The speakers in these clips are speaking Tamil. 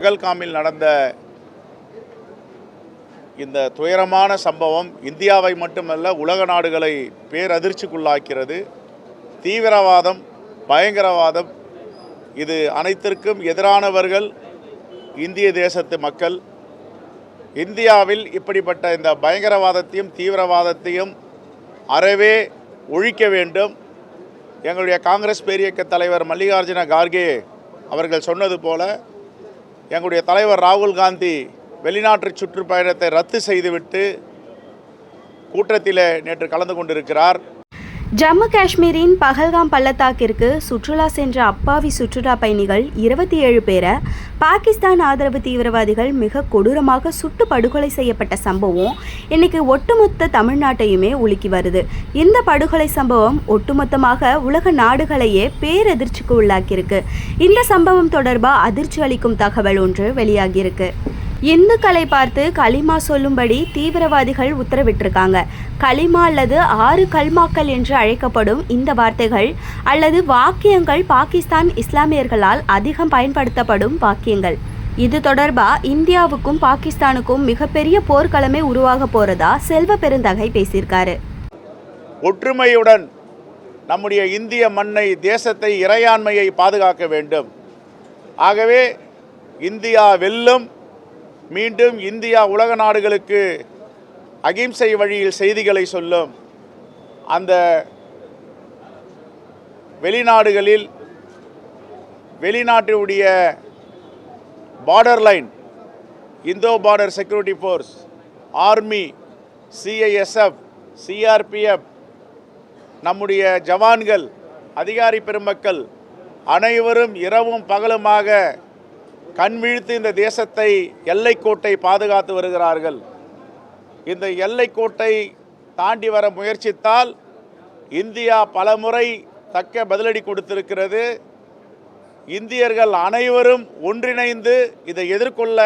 பகல்காமில் நடந்த இந்த துயரமான சம்பவம் இந்தியாவை மட்டுமல்ல உலக நாடுகளை பேரதிர்ச்சிக்குள்ளாக்கிறது. தீவிரவாதம் பயங்கரவாதம் இது அனைத்திற்கும் எதிரானவர்கள் இந்திய தேசத்து மக்கள். இந்தியாவில் இப்படிப்பட்ட இந்த பயங்கரவாதத்தையும் தீவிரவாதத்தையும் அறவே ஒழிக்க வேண்டும். எங்களுடைய காங்கிரஸ் பேரியக்க தலைவர் மல்லிகார்ஜுன கார்கே அவர்கள் சொன்னது போல எங்களுடைய தலைவர் ராகுல் காந்தி வெளிநாட்டு சுற்றுப்பயணத்தை ரத்து செய்துவிட்டு கூட்டத்தில் நேற்று கலந்து கொண்டிருக்கிறார். ஜம்மு காஷ்மீரின் பகல்காம் பள்ளத்தாக்கிற்கு சுற்றுலா சென்ற அப்பாவி சுற்றுலா பயணிகள் இருபத்தி ஏழு பேரை பாகிஸ்தான் ஆதரவு தீவிரவாதிகள் மிக கொடூரமாக சுட்டு படுகொலை செய்யப்பட்ட சம்பவம் இன்னைக்கு ஒட்டுமொத்த தமிழ்நாட்டையுமே உலுக்கி வருது. இந்த படுகொலை சம்பவம் ஒட்டுமொத்தமாக உலக நாடுகளையே பேரதிர்ச்சிக்கு உள்ளாக்கியிருக்கு. இந்த சம்பவம் தொடர்பாக அதிர்ச்சி அளிக்கும் தகவல் ஒன்று வெளியாகியிருக்கு. இந்துக்களை பார்த்து களிமா சொல்லும்படி தீவிரவாதிகள் உத்தரவிட்டிருக்காங்க. களிமா அல்லது ஆறு கல்மாக்கள் என்று அழைக்கப்படும் இந்த வார்த்தைகள் அல்லது வாக்கியங்கள் பாகிஸ்தான் இஸ்லாமியர்களால் அதிகம் பயன்படுத்தப்படும் வாக்கியங்கள். இது தொடர்பாக இந்தியாவுக்கும் பாகிஸ்தானுக்கும் மிகப்பெரிய போர்க்களமே உருவாக போறதா செல்வ பெருந்தகை பேசியிருக்காரு. ஒற்றுமையுடன் நம்முடைய இந்திய மண்ணை தேசத்தை இறையாண்மையை பாதுகாக்க வேண்டும். ஆகவே இந்தியா வெல்லும் மீண்டும் இந்தியா உலக நாடுகளுக்கு அகிம்சை வழியில் செய்திகளை சொல்லும். அந்த வெளிநாடுகளில் வெளிநாட்டுடைய border line Indo border security force army CISF CRPF நம்முடைய ஜவான்கள் அதிகாரி பெருமக்கள் அனைவரும் இரவும் பகலுமாக கண்விழித்து இந்த தேசத்தை எல்லைக்கோட்டை பாதுகாத்து வருகிறார்கள். இந்த எல்லைக்கோட்டை தாண்டி வர முயற்சித்தால் இந்தியா பலமுறை தக்க பதிலடி கொடுத்திருக்கிறது. இந்தியர்கள் அனைவரும் ஒன்றிணைந்து இதை எதிர்கொள்ள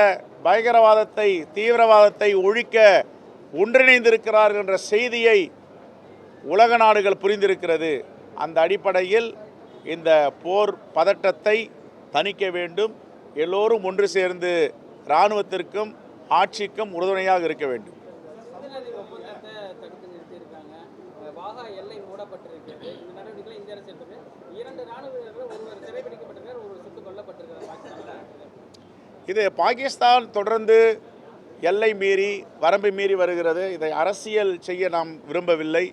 பயங்கரவாதத்தை தீவிரவாதத்தை ஒழிக்க ஒன்றிணைந்திருக்கிறார்கள் என்ற செய்தியை உலக நாடுகள் புரிந்திருக்கிறது. அந்த அடிப்படையில் இந்த போர் பதட்டத்தை தணிக்க வேண்டும். எல்லோரும் ஒன்று சேர்ந்து இராணுவத்திற்கும் ஆட்சிக்கும் உறுதுணையாக இருக்க வேண்டும். இது பாகிஸ்தான் தொடர்ந்து எல்லை மீறி வரம்பை மீறி வருகிறது. இதை அரசியல் செய்ய நாம் விரும்பவில்லை.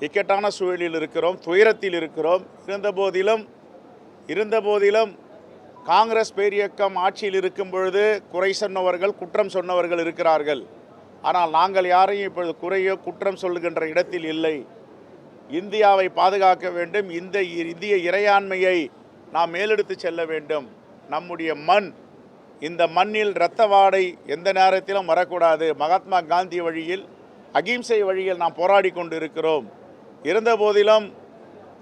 இக்கட்டான சூழலில் இருக்கிறோம் துயரத்தில் இருக்கிறோம். இருந்தபோதிலும் இருந்தபோதிலும் காங்கிரஸ் பேரியக்கம் ஆட்சியில் இருக்கும் பொழுது குறை சொன்னவர்கள் குற்றம் சொன்னவர்கள் இருக்கிறார்கள். ஆனால் நாங்கள் யாரையும் இப்பொழுது குறையோ குற்றம் சொல்லுகின்ற இடத்தில் இல்லை. இந்தியாவை பாதுகாக்க வேண்டும். இந்த இந்திய இறையாண்மையை நாம் மேலெடுத்து செல்ல வேண்டும். நம்முடைய மண் இந்த மண்ணில் இரத்த வாடை எந்த நேரத்திலும் வரக்கூடாது. மகாத்மா காந்தி வழியில் அகிம்சை வழியில் நாம் போராடி கொண்டு இருக்கிறோம் இருந்தபோதிலும்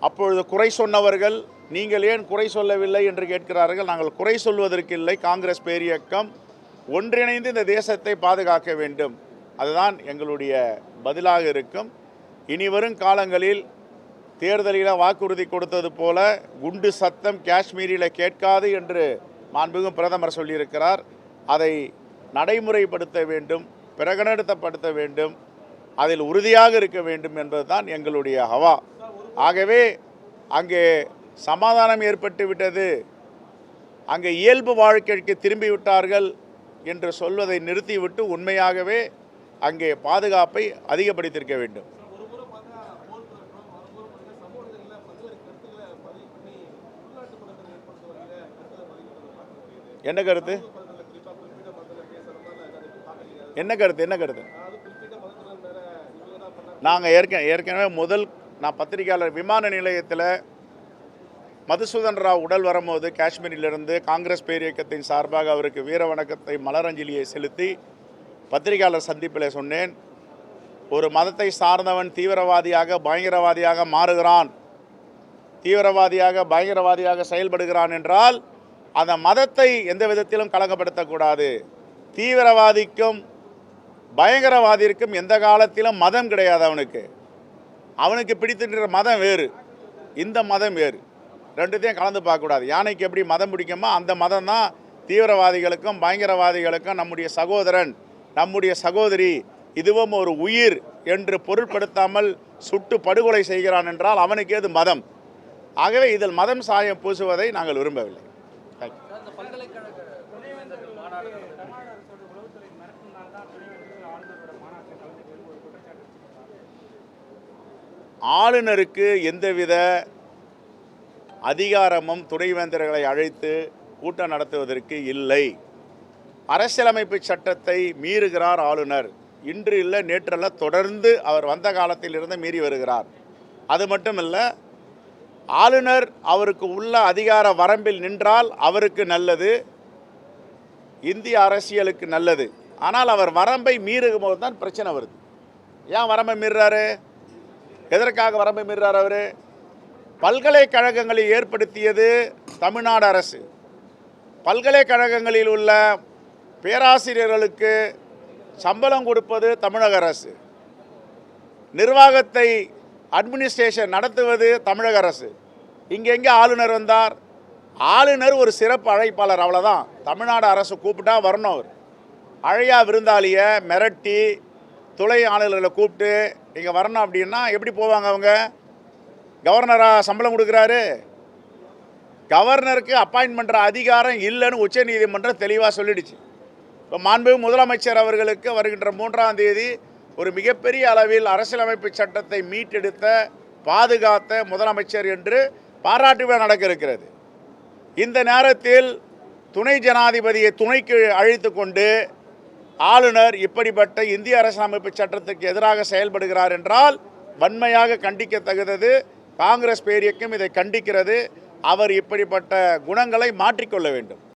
அப்பொழுது குறை சொன்னவர்கள் நீங்கள் ஏன் குறை சொல்லவில்லை என்று கேட்கிறார்கள்? நாங்கள் குறை சொல்வதற்கு இல்லை. காங்கிரஸ் பேரியக்கம் ஒன்றிணைந்து இந்த தேசத்தை பாதுகாக்க வேண்டும். அதுதான் எங்களுடைய பதிலாக இருக்கும். இனி வரும் காலங்களில் தேர்தலில் வாக்குறுதி கொடுத்தது போல குண்டு சத்தம் காஷ்மீரில் கேட்காது என்று மாண்புமிகு பிரதமர் சொல்லியிருக்கிறார். அதை நடைமுறைப்படுத்த வேண்டும் பிரகடனப்படுத்த வேண்டும் அதில் உறுதியாக இருக்க வேண்டும் என்பதுதான் எங்களுடைய ஹவா. ஆகவே அங்கே சமாதானம் ஏற்பட்டு விட்டது. அங்கே இயல்பு வாழ்க்கைக்கு திரும்பி விட்டார்கள் என்று சொல்வதை நிறுத்திவிட்டு உண்மையாகவே அங்கே பாதுகாப்பை அதிகப்படுத்தியிருக்க வேண்டும். என்ன கருத்து? என்ன கருத்து? என்ன கருத்து? நாங்கள் ஏற்க ஏற்கனவே முதல் நான் பத்திரிகையாளர் விமான நிலையத்தில் மதுசூதன் ராவ் உடல் வரும்போது காஷ்மீரிலிருந்து காங்கிரஸ் பேரியக்கத்தின் சார்பாக அவருக்கு வீர வணக்கத்தை மலரஞ்சலியை செலுத்தி பத்திரிகையாளர் சந்திப்பில் சொன்னேன். ஒரு மதத்தை சார்ந்தவன் தீவிரவாதியாக பயங்கரவாதியாக மாறுகிறான். தீவிரவாதியாக பயங்கரவாதியாக செயல்படுகிறான் என்றால் அந்த மதத்தை எந்த விதத்திலும் கலங்கப்படுத்தக்கூடாது. தீவிரவாதிக்கும் பயங்கரவாதிக்கும் எந்த காலத்திலும் மதம் கிடையாது அவனுக்கு. அவனுக்கு பிடித்தின்ற மதம் வேறு. இந்த மதம் வேறு. ரெண்டுத்தையும் கலந்து பார்க்கக்கூடாது. யானைக்கு எப்படி மதம் பிடிக்குமோ அந்த மதம் தான் தீவிரவாதிகளுக்கும் பயங்கரவாதிகளுக்கும் நம்முடைய சகோதரன் நம்முடைய சகோதரி இதுவும் ஒரு உயிர் என்று பொருட்படுத்தாமல் சுட்டு படுகொலை செய்கிறான் என்றால் அவனுக்கு ஏது மதம்? ஆகவே இதில் மதம் சாயம் பூசுவதை நாங்கள் விரும்பவில்லை. ஆளுநருக்கு எந்தவித அதிகாரமும் துணைவேந்தர்களை அழைத்து கூட்டம் நடத்துவதற்கு இல்லை. அரசியலமைப்பு சட்டத்தை மீறுகிறார் ஆளுநர். இன்று இல்லை நேற்றல்ல தொடர்ந்து அவர் வந்த காலத்திலிருந்து மீறி வருகிறார். அது மட்டுமல்ல ஆளுநர் அவருக்கு உள்ள அதிகார வரம்பில் நின்றால் அவருக்கு நல்லது இந்திய அரசியலுக்கு நல்லது. ஆனால் அவர் வரம்பை மீறும் போது தான் பிரச்சனை வருது. ஏன் வரம்பை மீறுறாரு? எதற்காக வரம்பை மீறுறார் அவர்? பல்கலைக்கழகங்களை ஏற்படுத்தியது தமிழ்நாடு அரசு. பல்கலைக்கழகங்களில் உள்ள பேராசிரியர்களுக்கு சம்பளம் கொடுப்பது தமிழக அரசு. நிர்வாகத்தை அட்மினிஸ்ட்ரேஷன் நடத்துவது தமிழக அரசு. இங்கே எங்கே ஆளுநர் வந்தார்? ஆளுநர் ஒரு சிறப்பு அழைப்பாளர் அவ்வளோதான் தமிழ்நாடு அரசு கூப்பிட்டா வரணும் அவர். அழையா விருந்தாளியை மிரட்டி துளை ஆளுநர்களை கூப்பிட்டு இங்கே வரணும் அப்படின்னா எப்படி போவாங்க அவங்க? கவர்னராக சம்பளம் கொடுக்குறாரு. கவர்னருக்கு அப்பாயின்ட் பண்ணுற அதிகாரம் இல்லைன்னு உச்சநீதிமன்றம் தெளிவாக சொல்லிடுச்சு. இப்போ மாண்பு முதலமைச்சர் அவர்களுக்கு வருகின்ற மூன்றாம் தேதி ஒரு மிகப்பெரிய அளவில் அரசியலமைப்பு சட்டத்தை மீட்டெடுத்த பாதுகாத்த முதலமைச்சர் என்று பாராட்டு விழா நடக்க இருக்கிறது. இந்த நேரத்தில் துணை ஜனாதிபதியை துணைக்கு அழைத்து கொண்டு ஆளுநர் இப்படிப்பட்ட இந்திய அரசியலமைப்பு சட்டத்துக்கு எதிராக செயல்படுகிறார் என்றால் வன்மையாக கண்டிக்கத்தகுந்தது காங்கிரஸ் பேரியக்கம் இதை கண்டிக்கிறது. அவர் இப்படிப்பட்ட குணங்களை மாற்றிக்கொள்ள வேண்டும்.